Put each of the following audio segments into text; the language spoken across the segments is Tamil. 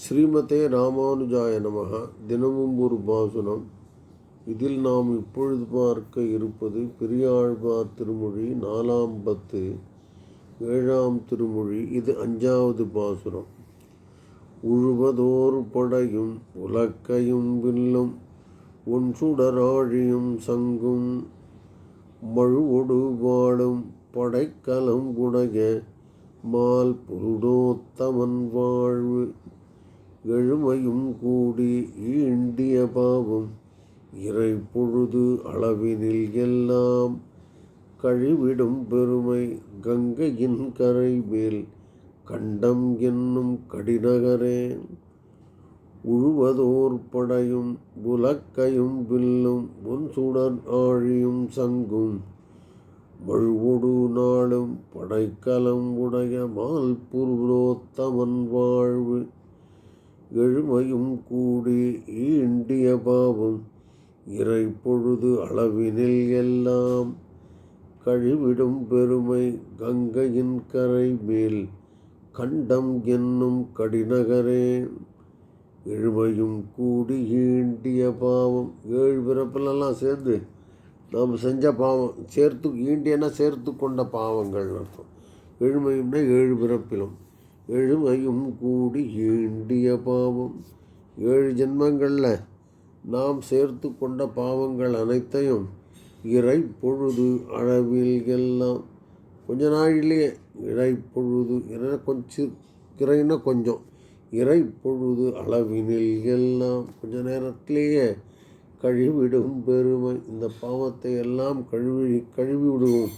ஸ்ரீமதே ராமானுஜாய நமக தினமும் ஒரு பாசுரம். இதில் நாம் இப்பொழுது பார்க்க இருப்பது பெரியாழ்வார் திருமொழி நாலாம் பத்து ஏழாம் திருமொழி. இது அஞ்சாவது பாசுரம். உழுவதோர் படையும் உலக்கையும் வில்லும் உன் சுடராழியும் சங்கும் மழுவொடு வாழும் படைக்கலம் உடைய மால் புருடோத்தமன் வாழ்வு. எழுமையும் கூடி ஈண்டிய பாவம். இறை பொழுது அளவினில் எல்லாம் கழிவிடும் பெருமை கங்கையின் கரை மேல் கண்டம் என்னும் கடிநகரே. உழுவதோர் படையும் உலக்கையும் வில்லும் உன் சுடர் ஆழியும் சங்கும். வழுவொடு நாளும் படைக்கலம் உடைய மால் புருடோத்தமன் வாழ்வு எழுமையும் கூடி ஈண்டிய பாவம் இறை பொழுது அளவினில் எல்லாம் கழிவிடும் பெருமை கங்கையின் கரை மேல் கண்டம் என்னும் கடிநகரே. எழுமையும் கூடி ஈண்டிய பாவம் ஏழு பிறப்பிலெல்லாம் சேர்ந்து நாம் செஞ்ச பாவம் சேர்த்து ஈண்டியன்னா சேர்த்து கொண்ட பாவங்கள் அர்த்தம். எழுமையும்னா ஏழு பிறப்பிலும். எழுமையும் கூடி ஈண்டிய பாவம். ஏழு ஜென்மங்களில் நாம் சேர்த்து கொண்ட பாவங்கள் அனைத்தையும் இறை பொழுது அளவில் எல்லாம். கொஞ்ச நாளிலேயே இறை பொழுது இறை கொஞ்சம் இறைன்னா கொஞ்சம். இறை பொழுது அளவினில் எல்லாம். கொஞ்ச நேரத்திலேயே கழுவிடும் பெருமை. இந்த பாவத்தை எல்லாம் கழுவி கழுவி விடுவோம்.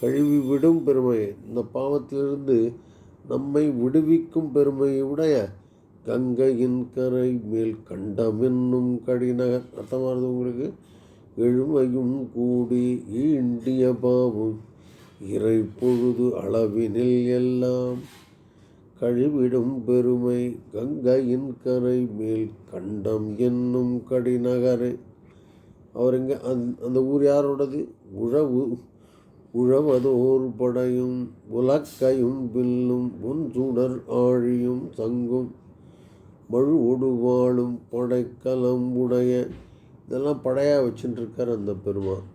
கழுவி விடும் பெருமை. இந்த பாவத்திலிருந்து நம்மை விடுவிக்கும் பெருமையுடைய கங்கையின் கரை மேல் கண்டம் என்னும் கடிநகர். அர்த்தமானது உங்களுக்கு? எழுமையும் கூடி ஈண்டிய பாவம் இறை பொழுது அளவினில் எல்லாம் கழிவிடும் பெருமை கங்கையின் கரை மேல் கண்டம் என்னும் கடிநகரை. அவர் இங்கே அந் அந்த ஊர் யாரோடது? உழவு உழவதோர் படையும் உலக்கையும் வில்லும் உன் சுடர் ஆழியும் சங்கும் மழுவொடு வாழும் படைக்கலம் உடைய. இதெல்லாம் படையாக வச்சுட்டுருக்கார் அந்த பெருமான்.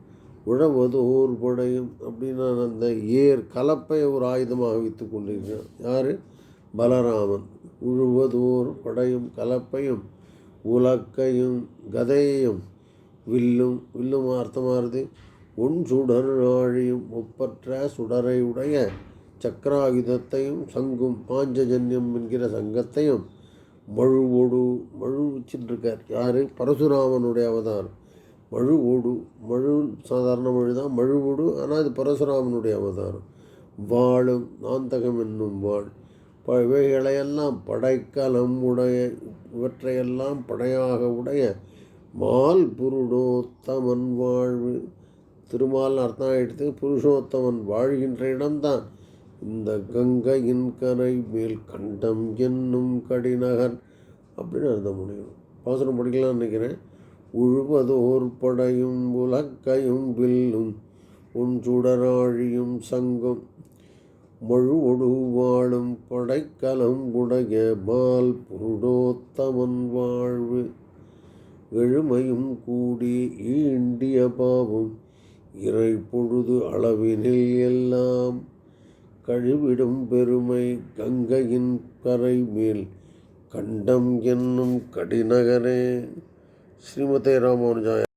உழவதோர் படையும் அப்படின்னா அந்த ஏர் கலப்பை ஒரு ஆயுதமாக வைத்து கொண்டிருக்கிறான் யார்? பலராமன். உழுவதோர் படையும் கலப்பையும் உலக்கையும் கதையையும் வில்லும் வில்லும் அர்த்தமாகிறது உன் சுடர் ஆழியும் ஒப்பற்ற சுடரை உடைய சக்கராயுதத்தையும் சங்கும் பாஞ்சஜன்யம் என்கிற சங்கத்தையும் மழுவோடு மழு வச்சுட்டுருக்கார் யார்? பரசுராமனுடைய அவதாரம். மழுவோடு மழு சாதாரண மழு தான் மழுவோடு ஆனால் அது பரசுராமனுடைய அவதாரம். வாழும் நாந்தகம் என்னும் வாழ். இவைகளையெல்லாம் படைக்கலம் உடைய இவற்றையெல்லாம் படையாக உடைய மால் புருடோத்தமன் வாழ்வு. திருமால் அர்த்தம் ஆகிடுத்து புருஷோத்தமன் வாழ்கின்ற இடம்தான். இந்த கங்கையின் கரை மேல் கண்டம் என்னும் கடிநகர் அப்படின்னு அர்த்தம் முடியும் பாசனம் படிக்கலாம்னு நினைக்கிறேன். உழுவதோர் படையும் உலக்கையும் வில்லும் உன் சுடராழியும் சங்கம். மழுவொடு வாழும் படைக்கலம் உடைய மால் புருடோத்தமன் வாழ்வு. எழுமையும் கூடி ஈண்டிய பாவம் இறை பொழுது அளவினில் எல்லாம் கழிவிடும் பெருமை கங்கையின் கரை மேல் கண்டம் என்னும் கடிநகரே. ஸ்ரீமதே ராமானுஜாய